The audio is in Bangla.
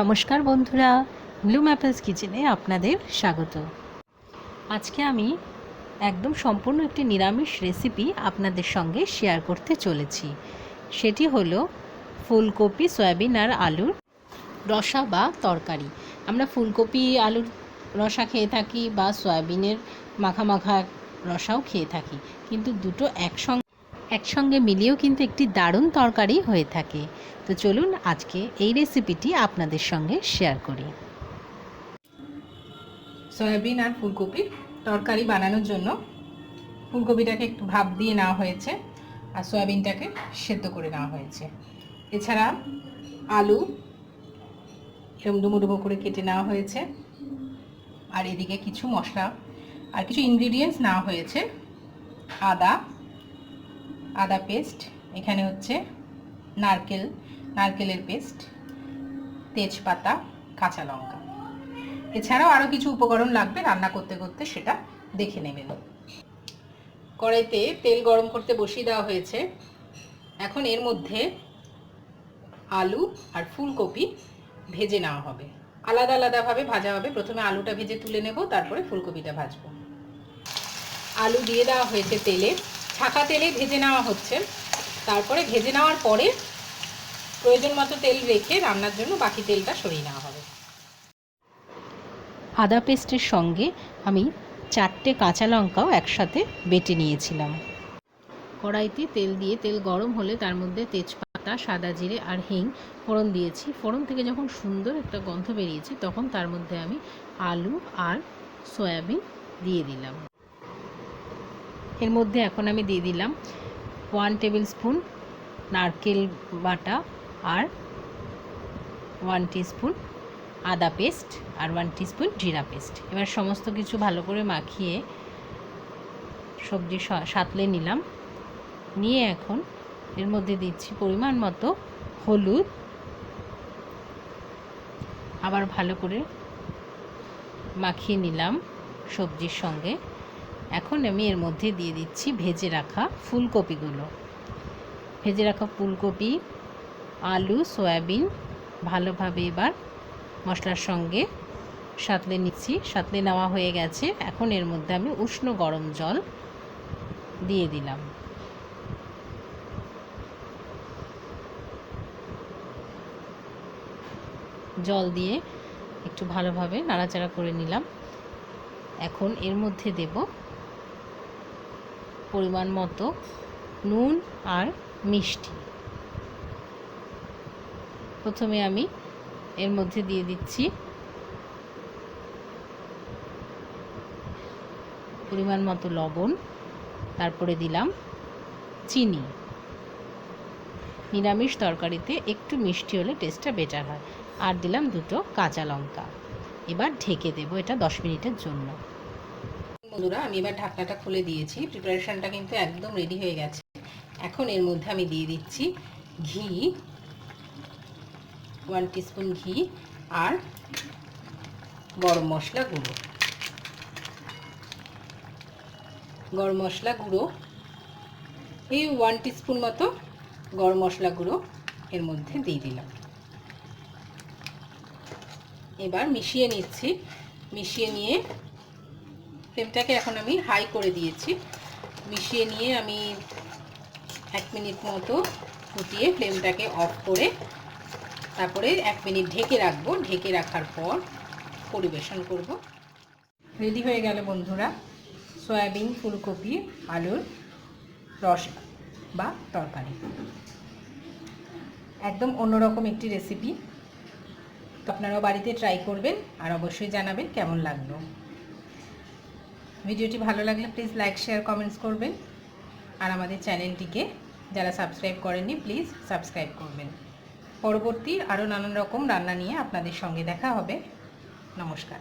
নমস্কার বন্ধুরা ব্লু ম্যাপেলস কিচেনে আপনাদের স্বাগত। আজকে আমি একদম সম্পূর্ণ একটি নিরামিষ রেসিপি আপনাদের সঙ্গে শেয়ার করতে চলেছি। সেটি হলো ফুলকপি, সয়াবিন আর আলুর রসা বা তরকারি। আমরা ফুলকপি, আলুর রসা খেয়ে থাকি বা সয়াবিনের মাখা মাখা রসাও খেয়ে থাকি, কিন্তু দুটো একসঙ্গে একসঙ্গে মিলিয়েও কিন্তু একটি দারুণ তরকারি হয়ে থাকে। তো চলুন আজকে এই রেসিপিটি আপনাদের সঙ্গে শেয়ার করি। সয়াবিন আর ফুলকপি তরকারি বানানোর জন্য ফুলকপিটাকে একটু ভাপ দিয়ে নেওয়া হয়েছে আর সয়াবিনটাকে সেদ্ধ করে নেওয়া হয়েছে। এছাড়া আলু এরকম ডুমো ডুমো করে কেটে নেওয়া হয়েছে। আর এদিকে কিছু মশলা আর কিছু ইনগ্রিডিয়েন্টস নেওয়া হয়েছে। আদা আদা পেস্ট, এখানে হচ্ছে নারকেল, নারকেলের পেস্ট, তেজপাতা, কাঁচা লঙ্কা। এছাড়াও আরও কিছু উপকরণ লাগবে রান্না করতে করতে, সেটা দেখে নেবেন। কড়াইতে তেল গরম করতে বসিয়ে দেওয়া হয়েছে। এখন এর মধ্যে আলু আর ফুলকপি ভেজে নেওয়া হবে। আলাদা আলাদাভাবে ভাজা হবে। প্রথমে আলুটা ভেজে তুলে নেব, তারপরে ফুলকপিটা ভাজবো। আলু দিয়ে দেওয়া হয়েছে তেলে। ছাকা তেলে ভেজে নেওয়া হচ্ছে। তারপরে ভেজে নেওয়ার পরে প্রয়োজন মতো তেল রেখে রান্নার জন্য বাকি তেলটা সরিয়ে নেওয়া হবে। আদা পেস্টের সঙ্গে আমি চারটে কাঁচা লঙ্কাও একসাথে বেটে নিয়েছিলাম। কড়াইতে তেল দিয়ে, তেল গরম হলে তার মধ্যে তেজপাতা, সাদা জিরে আর হিং ফোড়ন দিয়েছি। ফোড়ন থেকে যখন সুন্দর একটা গন্ধ বেরিয়েছে, তখন তার মধ্যে আমি আলু আর সয়াবিন দিয়ে দিলাম। এর মধ্যে এখন আমি দিয়ে দিলাম ওয়ান টেবিল স্পুন নারকেল বাটা আর ওয়ান টিস্পুন আদা পেস্ট আর ওয়ান টিস্পুন জিরা পেস্ট এবার সমস্ত কিছু ভালো করে মাখিয়ে সবজি সাতলে নিলাম। নিয়ে এখন এর মধ্যে দিচ্ছি পরিমাণ মতো হলুদ। আবার ভালো করে মাখিয়ে নিলাম সবজির সঙ্গে। এখন আমি এর মধ্যে দিয়ে দিচ্ছি ভেজে রাখা ফুলকপিগুলো। ভেজে রাখা ফুলকপি, আলু, সয়াবিন ভালোভাবে এবার মশলার সঙ্গে সাতলে নিচ্ছি। সাতলে নেওয়া হয়ে গেছে। এখন এর মধ্যে আমি উষ্ণ গরম জল দিয়ে দিলাম। জল দিয়ে একটু ভালোভাবে নাড়াচাড়া করে নিলাম। এখন এর মধ্যে দেব পরিমাণ মতো নুন আর মিষ্টি। প্রথমে আমি এর মধ্যে দিয়ে দিচ্ছি পরিমাণ মতো লবণ, তারপরে দিলাম চিনি। নিরামিষ তরকারিতে একটু মিষ্টি হলে টেস্টটা বেটার হয়। আর দিলাম দুটো কাঁচা লঙ্কা। এবার ঢেকে দেবো এটা দশ মিনিটের জন্য। বন্ধুরা, আমি এবার ঢাকনাটা খুলে দিয়েছি। প্রিপারেশনটা কিন্তু একদম রেডি হয়ে গেছে। এখন এর মধ্যে আমি দিয়ে দিচ্ছি ঘি ওয়ান টিস্পুন ঘি আর গরম মশলা গুঁড়ো। গরম মশলা গুঁড়ো, এই ওয়ান টিস্পুন মতো গরম মশলা গুঁড়ো এর মধ্যে দিয়ে দিলাম। এবার মিশিয়ে নিচ্ছি। মিশিয়ে নিয়ে ফ্লেমটাকে এখন আমি হাই করে দিয়েছি। মিশিয়ে নিয়ে আমি এক মিনিট মতো ফুটিয়ে ফ্লেমটাকে অফ করে তারপরে এক মিনিট ঢেকে রাখব। ঢেকে রাখার পর পরিবেশন করব। রেডি হয়ে গেল বন্ধুরা, সয়াবিন, ফুলকপি, আলুর রস বা তরকারি। একদম অন্যরকম একটি রেসিপি তো আপনারাও বাড়িতে ট্রাই করবেন আর অবশ্যই জানাবেন কেমন লাগল। ভিডিওটি ভালো লাগলে প্লিজ লাইক শেয়ার কমেন্টস করবেন। আর আমাদের চ্যানেলটিকে যারা সাবস্ক্রাইব করেননি প্লিজ সাবস্ক্রাইব করবেন। পরবর্তী আরও নানান রকম রান্না নিয়ে আপনাদের সঙ্গে দেখা হবে। নমস্কার।